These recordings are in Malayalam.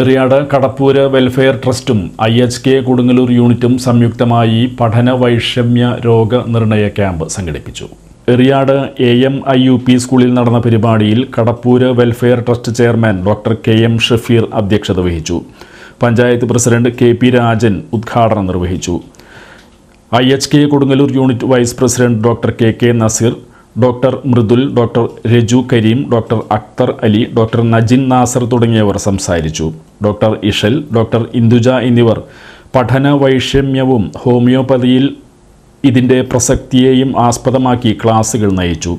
എറിയാട് കടപ്പൂര് വെൽഫെയർ ട്രസ്റ്റും ഐ എച്ച് കെ കൊടുങ്ങല്ലൂർ യൂണിറ്റും സംയുക്തമായി പഠന വൈഷമ്യ രോഗനിർണയ ക്യാമ്പ് സംഘടിപ്പിച്ചു. Eriyad A M I U P സ്കൂളിൽ നടന്ന പരിപാടിയിൽ Kadappur welfare trust chairman doctor K M Shafeer അധ്യക്ഷത വഹിച്ചു. Panchayat president K P Rajan ഉദ്ഘാടനം നിർവഹിച്ചു. I H K Kodungallur unit vice president doctor K K Naseer doctor Mridul doctor Raju Kareem doctor Akhtar Ali doctor Najin Nasser തുടങ്ങിയവർ സംസാരിച്ചു. ഡോക്ടർ ഇഷൽ ഡോക്ടർ ഇന്ദുജ എന്നിവർ പഠന വൈഷമ്യവും ഹോമിയോപ്പതിയിൽ ഇതിന്റെ പ്രസക്തിയെയും ആസ്പദമാക്കി ക്ലാസുകൾ നയിച്ചു.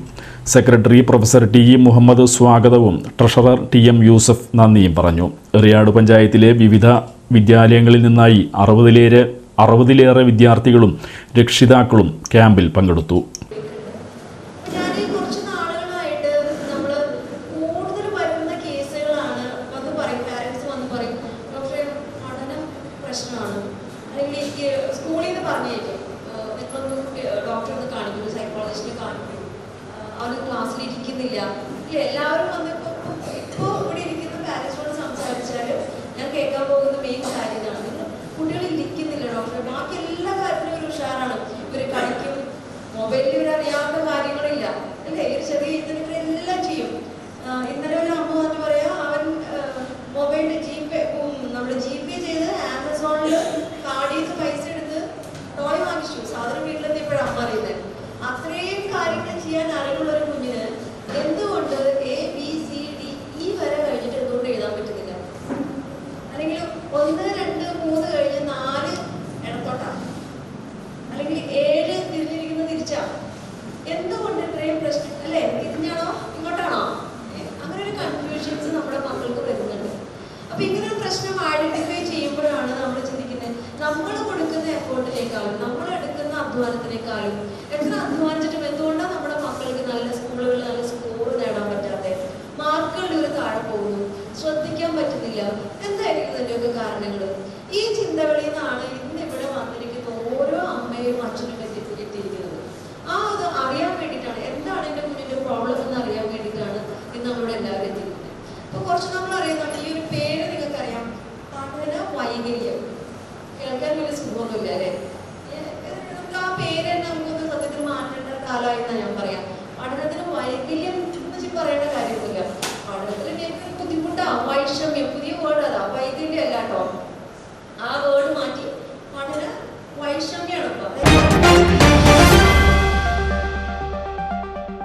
Secretary professor T E Muhammad സ്വാഗതവും ട്രഷറർ ടി എം യൂസഫ് നന്ദിയും പറഞ്ഞു. എറിയാട് പഞ്ചായത്തിലെ വിവിധ വിദ്യാലയങ്ങളിൽ നിന്നായി അറുപതിലേറെ അറുപതിലേറെ വിദ്യാർത്ഥികളും രക്ഷിതാക്കളും ക്യാമ്പിൽ പങ്കെടുത്തു ഞാൻ ഈ കുറച്ച് നാളുകളായിട്ട് നമ്മൾ കൂടുതൽ വരുന്ന കേസുകളാണ് വന്ന് പറയും പാരൻസ് വന്ന് പറയും ഡോക്ടറെ പഠനം പ്രശ്നമാണ് എനിക്ക് സ്കൂളിൽ നിന്ന് പറഞ്ഞേക്കും. നിങ്ങളൊന്ന് ഡോക്ടറെ ഒന്ന് കാണിക്കും സൈക്കോളജിസ്റ്റിനെ കാണിക്കുന്നു. അവർ ക്ലാസ്സിൽ ഇരിക്കുന്നില്ല. എല്ലാവരും വന്നിപ്പോൾ ഇപ്പോൾ ഇവിടെ ഇരിക്കുന്ന പാരൻസിനോട് സംസാരിച്ചാലും ഞാൻ കേൾക്കാൻ പോകുന്ന മെയിൻ കാര്യം ഇതാണ്. കുട്ടികൾ ഇരിക്കുന്നില്ല ഡോക്ടറെ ബാക്കി എല്ലാ കാര്യത്തിലും ഒരു ഉഷാറാണ്. ഇവർ കളിക്കും. മൊബൈലിൽ ഇവർ അറിയാത്ത കാര്യങ്ങളില്ല. അല്ലേ? ഒരു ചെറിയ ഇതിനൊക്കെ എല്ലാം ചെയ്യും. ഇന്നലെ ഒരു അമ്മ വന്ന് പറയാ അവൻ മൊബൈലിൽ ജി പേ നമ്മൾ ജി പേ ചെയ്ത് ആമസോണിൽ നമ്മൾ കൊടുക്കുന്ന എഫേർട്ടിനേക്കാളും നമ്മൾ എടുക്കുന്ന അധ്വാനത്തിനേക്കാളും എത്ര അധ്വാനിച്ചിട്ടും എന്തുകൊണ്ടാണ് നമ്മുടെ മക്കൾക്ക് നല്ല സ്കൂളുകളിൽ നല്ല സ്കോർ നേടാൻ പറ്റാതെ മാർക്കുകൾ ഒരു താഴെ പോകുന്നു. ശ്രദ്ധിക്കാൻ പറ്റുന്നില്ല. എന്തായിരിക്കും ഇതിന്റെയൊക്കെ കാരണങ്ങൾ? ഈ ചിന്തകളിൽ നിന്നാണ് പ്രശ്നമൊന്നുമില്ല ആ പേര് തന്നെ നമുക്കൊന്ന് സത്യത്തിൽ മാറ്റേണ്ട കാലമായിട്ടാണ് ഞാൻ പറയാം. പഠനത്തിന് വൈകല്യം പറയേണ്ട കാര്യമൊന്നുമില്ല. പഠനത്തിന് ബുദ്ധിമുട്ടാണ് വൈഷമ്യം